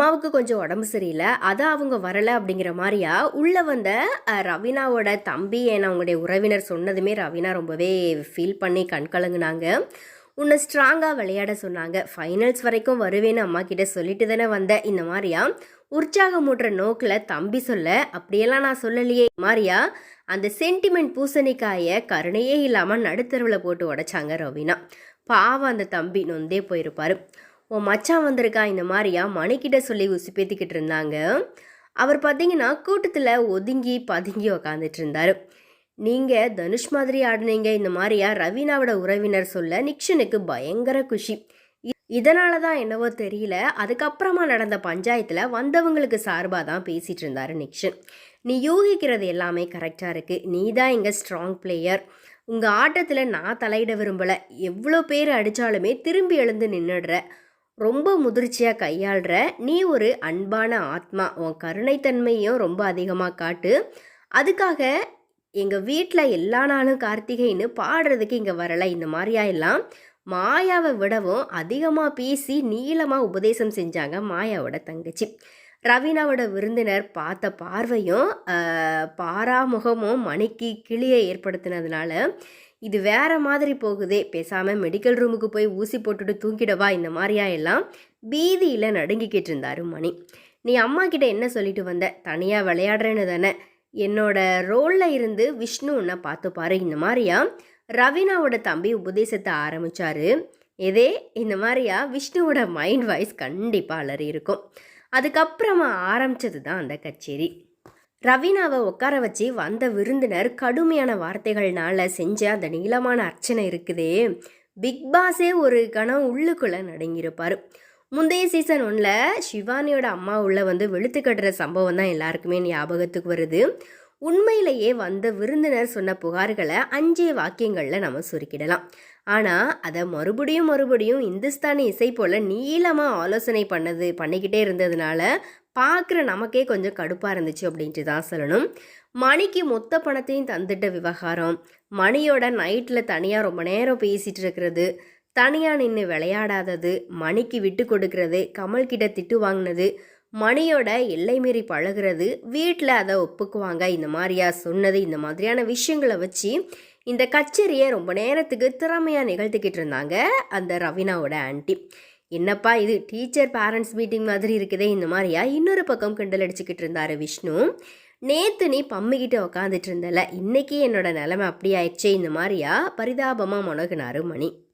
அம்மாவுக்கு கொஞ்சம் உடம்பு சரியில்லை. அதான் அவங்க வரலை அப்படிங்கிற மாதிரியா? உள்ளே வந்த ரவீனாவோட தம்பி என அவங்களுடைய உறவினர் சொன்னதுமே ரவீனா ரொம்பவே ஃபீல் பண்ணி கண் கலங்குனாங்க. உன்னை ஸ்ட்ராங்காக விளையாட சொன்னாங்க. ஃபைனல்ஸ் வரைக்கும் வருவேன்னு அம்மா கிட்ட சொல்லிட்டு தானே வந்தேன் இந்த மாதிரியா? உற்சாகமூட்டுற நோக்கில் தம்பி சொல்ல அப்படியெல்லாம் நான் சொல்லலையே மாதிரியா? அந்த சென்டிமெண்ட் பூசணிக்காயை கருணையே இல்லாமல் நடுத்தருவில் போட்டு உடைச்சாங்க ரவீனா. பாவம் அந்த தம்பி நொந்தே போயிருப்பாரு. உன் மச்சான் வந்திருக்கா இந்த மாதிரியா? மணிக்கிட்ட சொல்லி உசுப்பேத்திக்கிட்டு இருந்தாங்க. அவர் பார்த்தீங்கன்னா கூட்டத்தில் ஒதுங்கி பதுங்கி உக்காந்துட்டு இருந்தார். நீங்கள் தனுஷ் மாதிரி ஆடுனீங்க இந்த மாதிரியா? ரவீனாவோட உறவினர் சொல்ல நிக்ஷனுக்கு பயங்கர குஷி. இதனால தான் என்னவோ தெரியல. அதுக்கப்புறமா நடந்த பஞ்சாயத்தில் வந்தவங்களுக்கு சார்பாக தான் பேசிகிட்டு இருந்தார் நிக்ஷன். நீ யூகிக்கிறது எல்லாமே கரெக்டாக இருக்குது நீ தான் இங்கே ஸ்ட்ராங் பிளேயர் உங்கள் ஆட்டத்தில் நான் தலையிட விரும்பலை. எவ்வளோ பேர் அடித்தாலுமே திரும்பி எழுந்து நின்றுடுற ரொம்ப முதிர்ச்சியாக கையாளுற நீ ஒரு அன்பான ஆத்மா. உன் கருணைத்தன்மையும் ரொம்ப அதிகமாக காட்டு. அதுக்காக எங்கள் வீட்டில் எல்லா நாளும் கார்த்திகைன்னு பாடுறதுக்கு இங்கே வரலை இந்த மாதிரியா எல்லாம். மாயாவை விடவும் அதிகமாக பேசி நீளமாக உபதேசம் செஞ்சாங்க மாயாவோட தங்கச்சி. ரவீனாவோட விருந்தினர் பார்த்த பார்வையும் பாராமுகமும் மணிக்கு கிளியை ஏற்படுத்தினதுனால இது வேற மாதிரி போகுதே. பேசாமல் மெடிக்கல் ரூமுக்கு போய் ஊசி போட்டுட்டு தூங்கிடவா இந்த மாதிரியா எல்லாம் பீதியில் நடுங்கிக்கிட்டு இருந்தாரு மணி. நீ அம்மா கிட்ட என்ன சொல்லிட்டு வந்த? தனியாக விளையாடுறேன்னு தானே. என்னோட ரோலில் இருந்து விஷ்ணு உன்னை பார்த்துப்பாரு இந்த மாதிரியா? ரவீனாவோட தம்பி உபதேசத்தை ஆரம்பிச்சாரு. இதே இந்த மாதிரியா? விஷ்ணுவோட மைண்ட் வாய்ஸ் கண்டிப்பாக அலறி இருக்கும் அதுக்கப்புறமா ஆரம்பிச்சது தான் அந்த கச்சேரி. ரவீனாவை உட்கார வச்சு வந்த விருந்தினர் கடுமையான வார்த்தைகள்னால செஞ்ச அந்த நீளமான அர்ச்சனை இருக்குதே. பிக் பாஸே ஒரு கணம் உள்ளுக்குள்ளே நடுங்கியிருப்பார். முந்தைய சீசன் ஒன்றில் சிவானியோட அம்மா உள்ள வந்து வெளுத்து கட்டுற சம்பவம் தான் எல்லாருக்குமே ஞாபகத்துக்கு வருது. உண்மையிலேயே வந்த விருந்தினர் சொன்ன புகார்களை அஞ்சே வாக்கியங்களில் நம்ம சுருக்கிடலாம். ஆனால் அதை மறுபடியும் மறுபடியும் இந்துஸ்தானி இசை போல் நீளமாக ஆலோசனை பண்ணது பண்ணிக்கிட்டே இருந்ததுனால பார்க்குற நமக்கே கொஞ்சம் கடுப்பாக இருந்துச்சு அப்படின்ட்டு தான் சொல்லணும். மணிக்கு மொத்த பணத்தையும் தந்துட்ட விவகாரம் மணியோட நைட்டில் தனியாக ரொம்ப நேரம் பேசிகிட்டு இருக்கிறது தனியாக நின்று விளையாடாதது மணிக்கு விட்டு கொடுக்கறது கமல்கிட்ட திட்டு வாங்கினது மணியோட எல்லை மீறி பழகுறது வீட்டில் அதை ஒப்புக்குவாங்க இந்த மாதிரியா சொன்னது இந்த மாதிரியான விஷயங்களை வச்சு இந்த கச்சேரியை ரொம்ப நேரத்துக்கு திறமையாக நிகழ்த்திக்கிட்டு இருந்தாங்க அந்த ரவீனாவோட ஆன்ட்டி என்னப்பா இது? டீச்சர் பேரண்ட்ஸ் மீட்டிங் மாதிரி இருக்குதே இந்த மாதிரியா? இன்னொரு பக்கம் கிண்டல் அடிச்சுக்கிட்டு இருந்தாரு விஷ்ணு. நேற்று நீ பம்மிக்கிட்ட உக்காந்துட்டு இருந்தல இன்னைக்கு என்னோட நிலைமை அப்படி ஆயிடுச்சே இந்த மாதிரியா? பரிதாபமாக முனகுனாரு மணி.